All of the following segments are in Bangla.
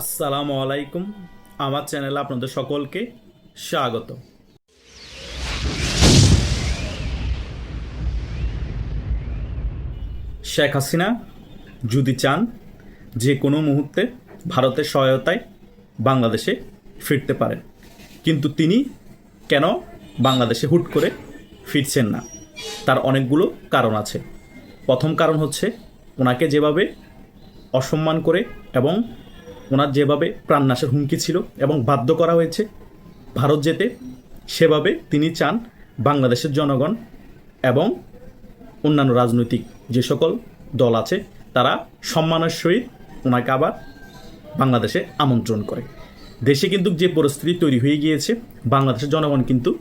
আসসালামু আলাইকুম। আমার চ্যানেলে আপনাদের সকলকে স্বাগত। শেখ হাসিনা যদি চান যে কোনো মুহূর্তে ভারতের সহায়তায় বাংলাদেশে ফিরতে পারেন, কিন্তু তিনি কেন বাংলাদেশে হুট করে ফিরছেন না? তার অনেকগুলো কারণ আছে। প্রথম কারণ হচ্ছে, ওনাকে যেভাবে অসম্মান করে এবং ওনার যেভাবে প্রাণনাশের হুমকি ছিল এবং বাধ্য করা হয়েছে ভারত যেতে, সেভাবে তিনি চান বাংলাদেশের জনগণ এবং অন্যান্য রাজনৈতিক যে সকল দল আছে, তারা সম্মানের সহিত ওনাকে আবার বাংলাদেশে আমন্ত্রণ করে। দেশে কিন্তু যে পরিস্থিতি তৈরি হয়ে গিয়েছে, বাংলাদেশের জনগণ কিন্তু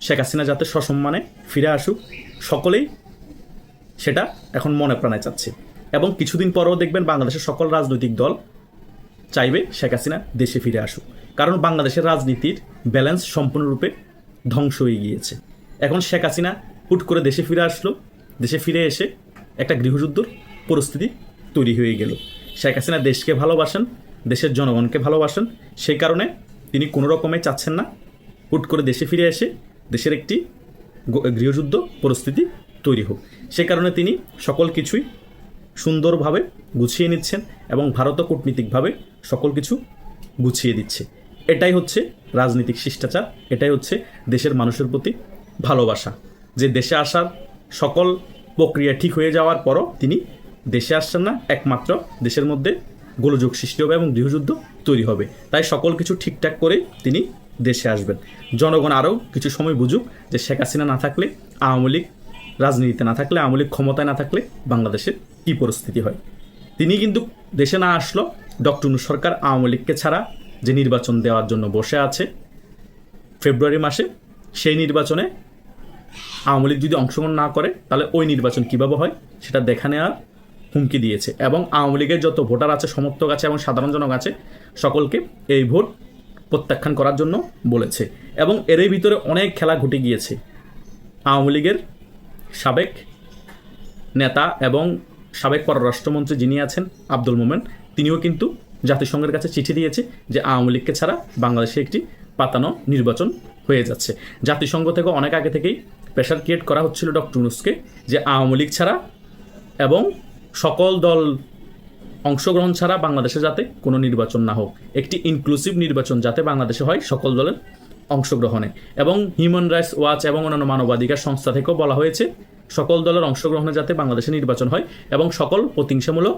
শেখ হাসিনা যাতে সসম্মানে ফিরে আসুক, সকলেই সেটা এখন মনে প্রাণে চাচ্ছে। এবং কিছুদিন পরেও দেখবেন বাংলাদেশের সকল রাজনৈতিক দল চাইবে শেখ হাসিনা দেশে ফিরে আসুক। কারণ বাংলাদেশের রাজনীতির ব্যালেন্স সম্পূর্ণরূপে ধ্বংস হয়ে গিয়েছে। এখন শেখ হাসিনা হুট করে দেশে ফিরে আসলো, দেশে ফিরে এসে একটা গৃহযুদ্ধর পরিস্থিতি তৈরি হয়ে গেল। শেখ হাসিনা দেশকে ভালোবাসেন, দেশের জনগণকে ভালোবাসেন, সেই কারণে তিনি কোনো রকমে চাচ্ছেন না হুট করে দেশে ফিরে এসে দেশের একটি গৃহযুদ্ধ পরিস্থিতি তৈরি হোক। সে কারণে তিনি সকল কিছুই সুন্দরভাবে গুছিয়ে নিচ্ছেন এবং ভারতও কূটনীতিকভাবে সকল কিছু গুছিয়ে দিচ্ছে। এটাই হচ্ছে রাজনৈতিক শিষ্টাচার, এটাই হচ্ছে দেশের মানুষের প্রতি ভালোবাসা। যে দেশে আসার সকল প্রক্রিয়া ঠিক হয়ে যাওয়ার পরও তিনি দেশে আসছেন না, একমাত্র দেশের মধ্যে গোলযোগ সৃষ্টি হবে এবং গৃহযুদ্ধ তৈরি হবে। তাই সকল কিছু ঠিকঠাক করে তিনি দেশে আসবেন। জনগণ আরও কিছু সময় বুঝুক যে শেখ হাসিনা না থাকলে আওয়ামী লীগ রাজনীতিতে না থাকলে, আওয়ামী লীগ ক্ষমতায় না থাকলে বাংলাদেশের কী পরিস্থিতি হয়? তিনি কিন্তু দেশে না আসলো, ডক্টর নুর সরকার আওয়ামী লীগকে ছাড়া যে নির্বাচন দেওয়ার জন্য বসে আছে, ফেব্রুয়ারি মাসে সেই নির্বাচনে আওয়ামী লীগ যদি অংশগ্রহণ না করে, তাহলে ওই নির্বাচন কীভাবে হয়? সেটা দেখা নেওয়ার হুমকি দিয়েছে। এবং আওয়ামী লীগের যত ভোটার আছে, সমর্থক আছে এবং সাধারণ জনক আছে, সকলকে এই ভোট প্রত্যাখ্যান করার জন্য বলেছে। এবং এরই ভিতরে অনেক খেলা ঘটে গিয়েছে। আওয়ামী লীগের সাবেক নেতা এবং সাবেক পররাষ্ট্রমন্ত্রী যিনি আছেন, আব্দুল মোমেন, তিনিও কিন্তু জাতিসংঘের কাছে চিঠি দিয়েছে যে আওয়ামী লীগকে ছাড়া বাংলাদেশে একটি পাতানো নির্বাচন হয়ে যাচ্ছে। জাতিসংঘ থেকে অনেক আগে থেকেই প্রেশার ক্রিয়েট করা হচ্ছিল ডক্টর ইউনুসকে যে আওয়ামী লীগ ছাড়া এবং সকল দল অংশগ্রহণ ছাড়া বাংলাদেশে যাতে কোনো নির্বাচন না হোক, একটি ইনক্লুসিভ নির্বাচন যাতে বাংলাদেশে হয়, সকল দলের অংশগ্রহণে। এবং হিউম্যান রাইটস ওয়াচ এবং অন্যান্য মানবাধিকার সংস্থা থেকেও বলা হয়েছে, সকল দলের অংশগ্রহণে যাতে বাংলাদেশে নির্বাচন হয় এবং সকল প্রতিহিংসামূলক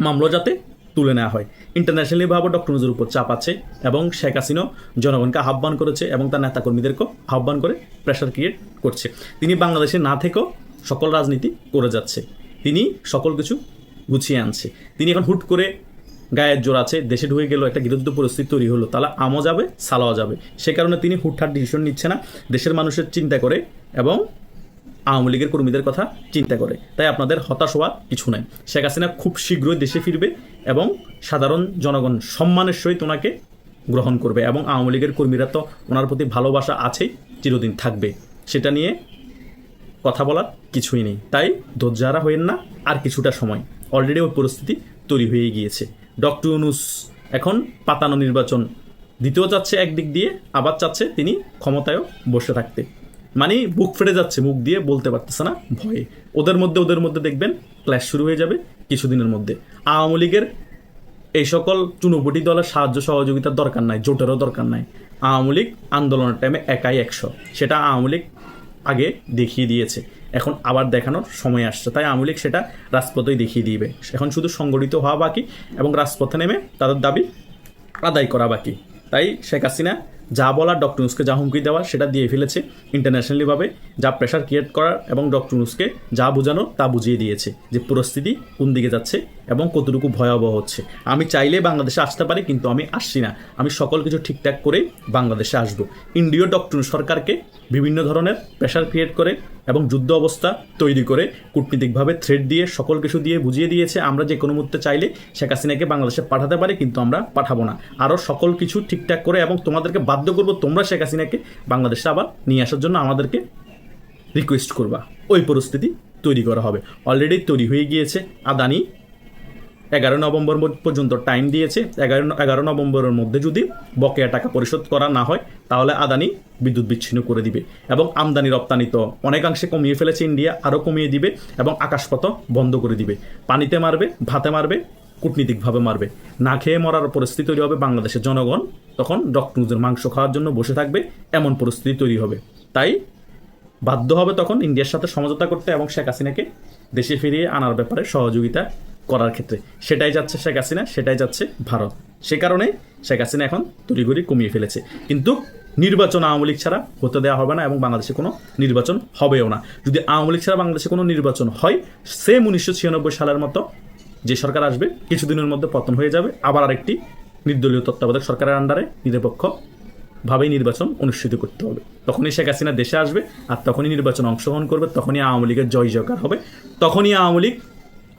মামলা যাতে তুলে নেওয়া হয়। ইন্টারন্যাশনালিভাবে ডক্টর নজরুর উপর চাপ আছে এবং শেখ হাসিনাও জনগণকে আহ্বান করেছে এবং তার নেতাকর্মীদেরকেও আহ্বান করে প্রেশার ক্রিয়েট করছে। তিনি বাংলাদেশে না থেকেও সকল রাজনীতি করে যাচ্ছে। তিনি সকল কিছু গুছিয়ে আনছে। তিনি এখন হুট করে গায়ের জোর আছে, দেশে ঢুকে গেল একটা বিরুদ্ধ পরিস্থিতি তৈরি হলো। তাহলে আমও যাবে সালাও যাবে। সে কারণে তিনি হুটহাট ডিসিশন নিচ্ছে না। দেশের মানুষের চিন্তা করে এবং আওয়ামী লীগের কর্মীদের কথা চিন্তা করে। তাই আপনাদের হতাশ হওয়ার কিছু নাই। শেখ হাসিনা খুব শীঘ্রই দেশে ফিরবে এবং সাধারণ জনগণ সম্মানের সহিত ওনাকে গ্রহণ করবে এবং আওয়ামী লীগের কর্মীরা তো ওনার প্রতি ভালোবাসা আছেই, চিরদিন থাকবে। সেটা নিয়ে কথা বলার কিছুই নেই। তাই ধৈর্যারা হইেন না, আর কিছুটা সময়। অলরেডি ওই পরিস্থিতি তৈরি হয়ে গিয়েছে। ডক্টর ইউনুস এখন পাতানো নির্বাচন দিতেও চাচ্ছে একদিক দিয়ে, আবার চাচ্ছে তিনি ক্ষমতায়ও বসে থাকতে। মানে বুক ফেটে যাচ্ছে, মুখ দিয়ে বলতে পারতেছে না, ভয়ে। ওদের মধ্যে ওদের মধ্যে দেখবেন ক্ল্যাশ শুরু হয়ে যাবে কিছুদিনের মধ্যে। আওয়ামী লীগের এই সকল চুনুপুটি দলের সাহায্য সহযোগিতার দরকার নাই, জোটেরও দরকার নাই। আওয়ামী লীগ আন্দোলনের টাইমে একাই একশো। সেটা আওয়ামী লীগ আগে দেখিয়ে দিয়েছে। এখন আবার দেখানোর সময় আসছে। তাই আওয়ামী লীগ সেটা রাজপথেই দেখিয়ে দিবে। এখন শুধু সংগঠিত হওয়া বাকি এবং রাজপথে নেমে তাদের দাবি আদায় করা বাকি। তাই শেখ হাসিনা যা বলার ডক্টর নুসকে যা হুমকি দেওয়া সেটা দিয়ে ফেলেছে ইন্টারন্যাশনালিভাবে যা প্রেশার ক্রিয়েট করার এবং ডক্টর নুসকে যা বোঝানো তা বুঝিয়ে দিয়েছে যে পরিস্থিতি কোন দিকে যাচ্ছে এবং কতটুকু ভয়াবহ হচ্ছে। আমি চাইলে বাংলাদেশে আসতে পারি, কিন্তু আমি আসছি না। আমি সকল কিছু ঠিকঠাক করে বাংলাদেশে আসব। ইন্ডিয় ডক্টর সরকারকে বিভিন্ন ধরনের প্রেশার ক্রিয়েট করে এবং যুদ্ধ অবস্থা তৈরি করে, কূটনীতিকভাবে থ্রেড দিয়ে, সকল কিছু দিয়ে বুঝিয়ে দিয়েছে। আমরা যে কোনো মুহূর্তে চাইলে শেখ হাসিনাকে বাংলাদেশে পাঠাতে পারি, কিন্তু আমরা পাঠাবো না। আরও সকল কিছু ঠিকঠাক করে এবং তোমাদেরকে বাধ্য করব, তোমরা শেখ হাসিনাকে বাংলাদেশে আবার নিয়ে আসার জন্য আমাদেরকে রিকোয়েস্ট করবা। ওই পরিস্থিতি তৈরি করা হবে। অলরেডি তৈরি হয়ে গিয়েছে। আদানি এগারো নভেম্বর পর্যন্ত টাইম দিয়েছে। এগারো এগারো নভেম্বরের মধ্যে যদি বকেয়া টাকা পরিশোধ করা না হয়, তাহলে আদানি বিদ্যুৎ বিচ্ছিন্ন করে দিবে এবং আমদানি রপ্তানি তো অনেকাংশে কমিয়ে ফেলেছে ইন্ডিয়া, আরও কমিয়ে দিবে এবং আকাশপথ বন্ধ করে দিবে। পানিতে মারবে, ভাতে মারবে, কূটনীতিকভাবে মারবে। না খেয়ে মরার পরিস্থিতি তৈরি হবে বাংলাদেশের জনগণ। তখন ডক্টরদের মাংস খাওয়ার জন্য বসে থাকবে, এমন পরিস্থিতি তৈরি হবে। তাই বাধ্য হবে তখন ইন্ডিয়ার সাথে সমঝোতা করতে এবং শেখ হাসিনাকে দেশে ফিরিয়ে আনার ব্যাপারে সহযোগিতা করার ক্ষেত্রে। সেটাই যাচ্ছে শেখ হাসিনা, সেটাই যাচ্ছে ভারত। সে কারণে শেখ হাসিনা এখন তড়িঘড়ি কমিয়ে ফেলেছে। কিন্তু নির্বাচন আওয়ামী লীগ ছাড়া হতে দেওয়া হবে না এবং বাংলাদেশে কোনো নির্বাচন হবেও না। যদি আওয়ামী লীগ ছাড়া বাংলাদেশে কোনো নির্বাচন হয় সেম উনিশশো ছিয়ানব্বই সালের মতো যে সরকার আসবে, কিছুদিনের মধ্যে পতন হয়ে যাবে। আবার আরেকটি নির্দলীয় তত্ত্বাবধায়ক সরকারের আন্ডারে নিরপেক্ষ ভাবেই নির্বাচন অনুষ্ঠিত করতে হবে। তখনই শেখ হাসিনা দেশে আসবে আর তখনই নির্বাচন অংশগ্রহণ করবে, তখনই আওয়ামী লীগের জয় জয়কার হবে, তখনই আওয়ামী লীগ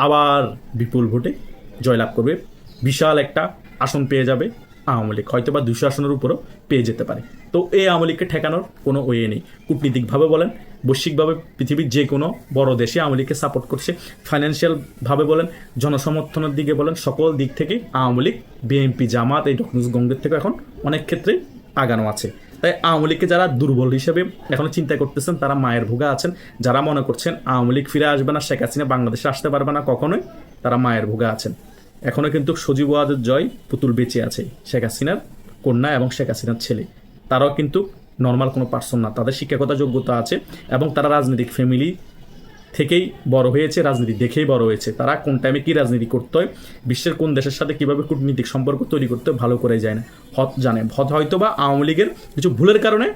আবার বিপুল ভোটে জয়লাভ করবে। বিশাল একটা আসন পেয়ে যাবে আওয়ামী লীগ। হয়তো বা দুশো আসনের উপরও পেয়ে যেতে পারে। তো এই আওয়ামী লীগকে ঠেকানোর কোনো ওয়ে নেই। কূটনীতিকভাবে বলেন, বৈশ্বিকভাবে পৃথিবীর যে কোনো বড় দেশে আওয়ামী লীগকে সাপোর্ট করছে। ফাইন্যান্সিয়ালভাবে বলেন, জনসমর্থনের দিকে বলেন, সকল দিক থেকে আওয়ামী লীগ বিএনপি জামাত, এই ডক্টর গঙ্গের থেকে এখন অনেক ক্ষেত্রে আগানো আছে। তাই আওয়ামী লীগকে যারা দুর্বল হিসেবে এখনও চিন্তা করতেছেন, তারা মায়ের ভোগা আছেন। যারা মনে করছেন আওয়ামী লীগ ফিরে আসবে না, শেখ হাসিনা বাংলাদেশে আসতে পারবে না, কখনোই তারা মায়ের ভোগা আছেন। এখনও কিন্তু সজীব ওয়াদের জয় পুতুল বেঁচে আছে, শেখ হাসিনার কন্যা এবং শেখ হাসিনার ছেলে। তারাও কিন্তু নর্মাল কোনো পার্সন না, তাদের শিক্ষাগত যোগ্যতা আছে এবং তারা রাজনৈতিক ফ্যামিলি থেকেই বড় হয়েছে, রাজনীতি দেখেই বড় হয়েছে। তারা কোন টাইমে কী রাজনীতি করতে হয়, বিশ্বের কোন দেশের সাথে কীভাবে কূটনীতিক সম্পর্ক তৈরি করতে ভালো করে যায় না। হত জানে, হত হয়তো বা আওয়ামী লীগের কিছু ভুলের কারণে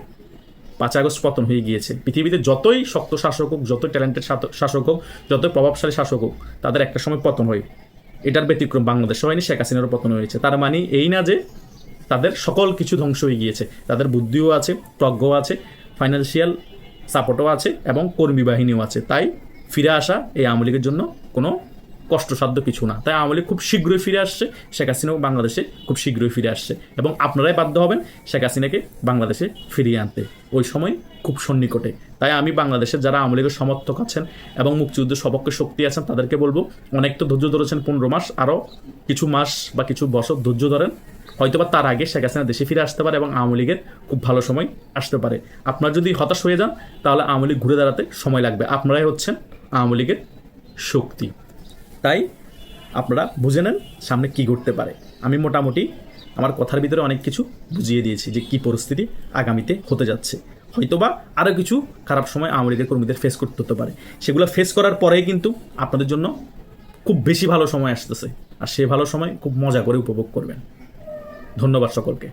পাঁচ আগস্ট পতন হয়ে গিয়েছে। পৃথিবীতে যতই শক্ত শাসক হোক, যতই ট্যালেন্টেড শাসক হোক, যতই প্রভাবশালী শাসক হোক, তাদের একটা সময় পতন হয়। এটার ব্যতিক্রম বাংলাদেশে হয়নি, শেখ হাসিনারও পতন হয়েছে। তার মানে এই না যে তাদের সকল কিছু ধ্বংস হয়ে গিয়েছে। তাদের বুদ্ধিও আছে, প্রজ্ঞও আছে ফাইন্যান্সিয়াল সাপোর্টও আছে এবং কর্মী বাহিনীও আছে। তাই ফিরে আসা এই আওয়ামী লীগের জন্য কোনো কষ্টসাধ্য কিছু না। তাই আওয়ামী লীগ খুব শীঘ্রই ফিরে আসছে, শেখ হাসিনাও বাংলাদেশে খুব শীঘ্রই ফিরে আসছে এবং আপনারাই বাধ্য হবেন শেখ হাসিনাকে বাংলাদেশে ফিরিয়ে আনতে। ওই সময় খুব সন্নিকটে। তাই আমি বাংলাদেশের যারা আওয়ামী লীগের সমর্থক আছেন এবং মুক্তিযুদ্ধের সপক্ষে শক্তি আছেন তাদেরকে বলব, অনেক তো ধৈর্য ধরেছেন পনেরো মাস, আরও কিছু মাস বা কিছু বছর ধৈর্য ধরেন। হয়তোবা তার আগে শেখ হাসিনা দেশে ফিরে আসতে পারে এবং আওয়ামী লীগের খুব ভালো সময় আসতে পারে। আপনার যদি হতাশ হয়ে যান, তাহলে আওয়ামী লীগ ঘুরে দাঁড়াতে সময় লাগবে। আপনারাই হচ্ছেন আওয়ামী লীগের শক্তি। তাই আপনারা বুঝে নেন সামনে কি ঘটতে পারে। আমি মোটামুটি আমার কথার ভিতরে অনেক কিছু বুঝিয়ে দিয়েছি যে কি পরিস্থিতি আগামীতে হতে যাচ্ছে। হয়তোবা আরও কিছু খারাপ সময় আওয়ামী লীগের কর্মীদের ফেস করতে হতে পারে। সেগুলো ফেস করার পরেই কিন্তু আপনাদের জন্য খুব বেশি ভালো সময় আসতেছে। আর সে ভালো সময় খুব মজা করে উপভোগ করবেন। ধন্যবাদ সকলকে।